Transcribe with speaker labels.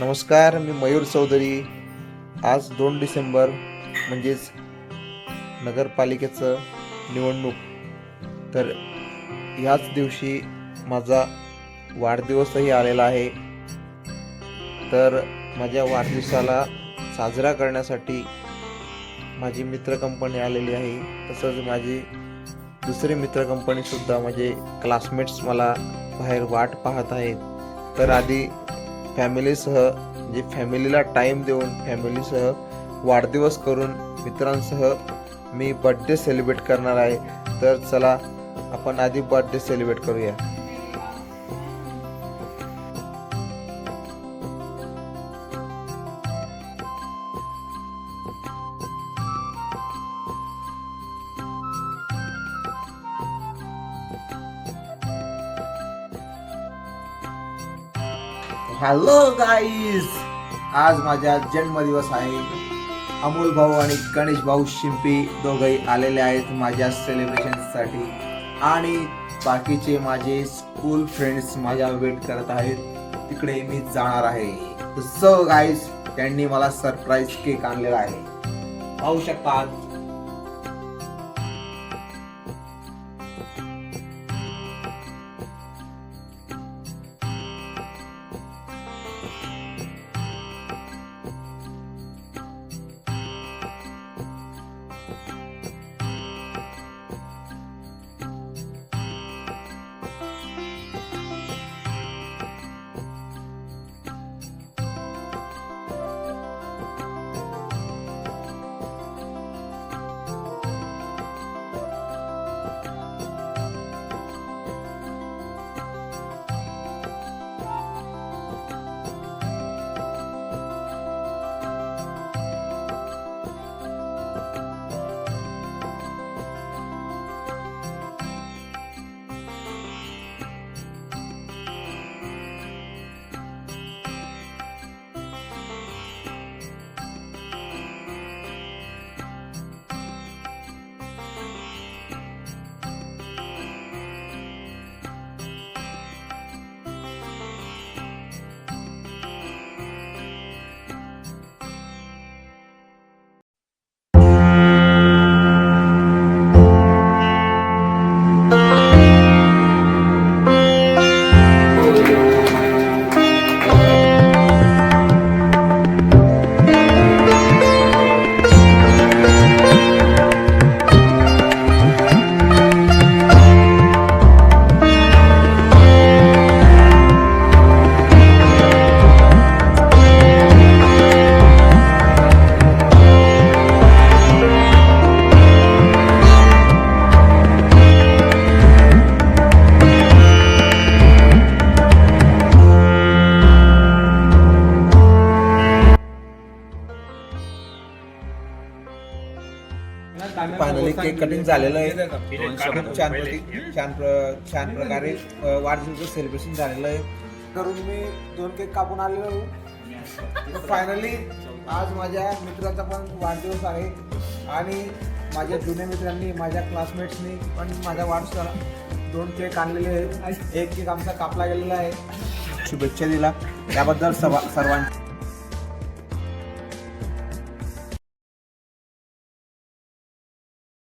Speaker 1: नमस्कार मी मयूर चौधरी. आज दोन डिसेंबर म्हणजेच नगरपालिकेचं निवडणूक. तर ह्याच दिवशी माझा वाढदिवसही आलेला आहे. तर माझ्या वाढदिवसाला साजरा करण्यासाठी माझी मित्र कंपनी आलेली आहे. तसंच माझी दुसरी मित्र कंपनीसुद्धा माझे क्लासमेट्स मला बाहेर वाट पाहत आहेत. तर आधी फॅमिलीसह जे फॅमिलीला टाईम देऊन फॅमिलीसह वाढदिवस करून मित्रांसह मी बड्डे सेलिब्रेट करणार आहे. तर चला आपण आधी बर्थडे सेलिब्रेट करूया. हॅलो गाईज आज माझा जन्मदिवस आहे. अमोल भाऊ आणि गणेश भाऊ शिंपी दोघंही आलेले आहेत माझ्या सेलिब्रेशनसाठी आणि बाकीचे माझे स्कूल फ्रेंड्स माझ्या वेट करत आहेत. तिकडे मी जाणार आहे. सो गाईज त्यांनी मला सरप्राईज केक आणलेला आहे. पाहू शकतात. फायनली केक कटिंग झालेलं आहे. खूप छान प्रति- छान प्र- छान प्रकारे वाढदिवसाचं सेलिब्रेशन झालेलं आहे. करून मी दोन केक कापून आलेलो फायनली आज माझ्या मित्राचा पण वाढदिवस आहे. आणि माझ्या जुन्या मित्रांनी माझ्या क्लासमेट्सनी पण माझ्या वाढदिवसाला दोन केक आणलेले आहेत. एक केक आमचा कापला गेलेला आहे. शुभेच्छा दिला. त्याबद्दल सर्वा सर्वांचे